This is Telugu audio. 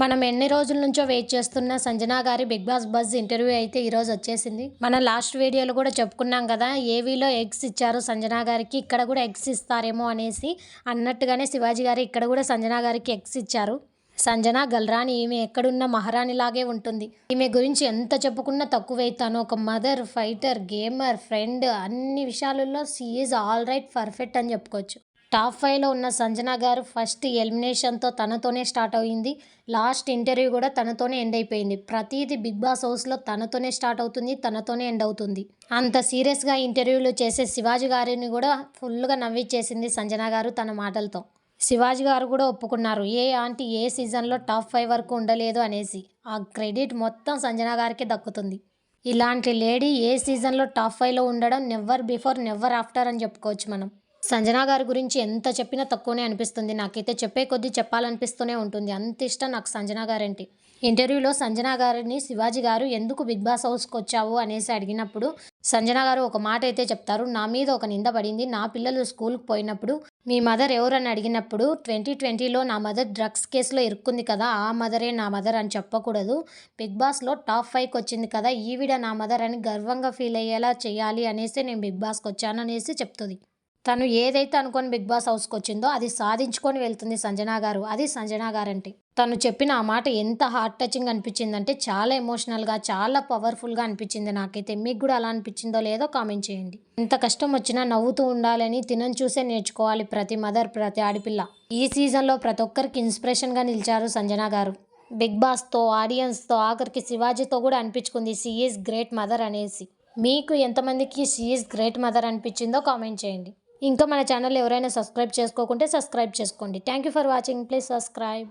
మనం ఎన్ని రోజుల నుంచో వెయిట్ చేస్తున్న సంజనా గారి బిగ్ బాస్ బజ్ ఇంటర్వ్యూ అయితే ఈరోజు వచ్చేసింది. మన లాస్ట్ వీడియోలో కూడా చెప్పుకున్నాం కదా ఏవీలో ఎగ్స్ ఇచ్చారు సంజనా గారికి ఇక్కడ కూడా ఎగ్స్ ఇస్తారేమో అనేసి అన్నట్టుగానే శివాజీ గారు ఇక్కడ కూడా సంజనా గారికి ఎగ్స్ ఇచ్చారు. సంజనా గల్రాని ఈమె ఎక్కడున్న మహారాణిలాగే ఉంటుంది. ఈమె గురించి ఎంత చెప్పుకున్నా తక్కువైతాను ఒక మదర్ ఫైటర్ గేమర్ ఫ్రెండ్ అన్ని విషయాలలో సీఈజ్ ఆల్ రైట్ పర్ఫెక్ట్ అని చెప్పుకోవచ్చు. టాప్ ఫైవ్లో ఉన్న సంజన గారు ఫస్ట్ ఎలిమినేషన్తో తనతోనే స్టార్ట్ అయింది. లాస్ట్ ఇంటర్వ్యూ కూడా తనతోనే ఎండ్ అయిపోయింది. ప్రతిదీ బిగ్ బాస్ హౌస్లో తనతోనే స్టార్ట్ అవుతుంది తనతోనే ఎండ్ అవుతుంది. అంత సీరియస్గా ఇంటర్వ్యూలు చేసే శివాజీ గారిని కూడా ఫుల్గా నవ్విచ్చేసింది సంజన గారు తన మాటలతో. శివాజీ గారు కూడా ఒప్పుకున్నారు. ఏ ఆంటీ ఏ సీజన్లో టాప్ ఫైవ్ వరకు ఉండలేదు అనేసి. ఆ క్రెడిట్ మొత్తం సంజన గారికి దక్కుతుంది. ఇలాంటి లేడీ ఏ సీజన్లో టాప్ ఫైవ్లో ఉండడం నెవర్ బిఫోర్ నెవర్ ఆఫ్టర్ అని చెప్పుకోవచ్చు మనం. సంజనా గారి గురించి ఎంత చెప్పినా తక్కువనే అనిపిస్తుంది. నాకైతే చెప్పే కొద్దీ చెప్పాలనిపిస్తూనే ఉంటుంది. అంత ఇష్టం నాకు సంజనా గారంటే? ఇంటర్వ్యూలో సంజనా గారిని శివాజీ గారు ఎందుకు బిగ్ బాస్ హౌస్కి వచ్చావు అనేసి అడిగినప్పుడు సంజనా గారు ఒక మాట అయితే చెప్తారు. నా మీద ఒక నింద పడింది. నా పిల్లలు స్కూల్కి పోయినప్పుడు మీ మదర్ ఎవరని అడిగినప్పుడు ట్వంటీ ట్వంటీలో నా మదర్ డ్రగ్స్ కేసులో ఇరుక్కుంది కదా ఆ మదరే నా మదర్ అని చెప్పకూడదు. బిగ్ బాస్లో టాప్ ఫైవ్కి వచ్చింది కదా ఈవిడ నా మదర్ అని గర్వంగా ఫీల్ అయ్యేలా చేయాలి అనేసి నేను బిగ్ బాస్కి వచ్చాను అనేసి చెప్తుంది. తను ఏదైతే అనుకొని బిగ్ బాస్ హౌస్కి వచ్చిందో అది సాధించుకొని వెళ్తుంది సంజనా గారు. అది సంజనా గారంటే. తను చెప్పిన ఆ మాట ఎంత హార్ట్ టచింగ్ అనిపించిందంటే చాలా ఎమోషనల్గా చాలా పవర్ఫుల్గా అనిపించింది నాకైతే. మీకు కూడా అలా అనిపించిందో లేదో కామెంట్ చేయండి. ఎంత కష్టం వచ్చినా నవ్వుతూ ఉండాలని తినని చూసే నేర్చుకోవాలి ప్రతి మదర్ ప్రతి ఆడపిల్ల. ఈ సీజన్లో ప్రతి ఒక్కరికి ఇన్స్పిరేషన్గా నిలిచారు సంజనా గారు. బిగ్ బాస్తో ఆడియన్స్తో ఆఖరికి శివాజీతో కూడా అనిపించుకుంది సీఈస్ గ్రేట్ మదర్ అనేసి. మీకు ఎంతమందికి సీఈస్ గ్రేట్ మదర్ అనిపించిందో కామెంట్ చేయండి. ఇంకా మన ఛానల్ ఎవరైనా సబ్స్క్రైబ్ చేసుకోకుంటే సబ్స్క్రైబ్ చేసుకోండి. Thank you for watching please subscribe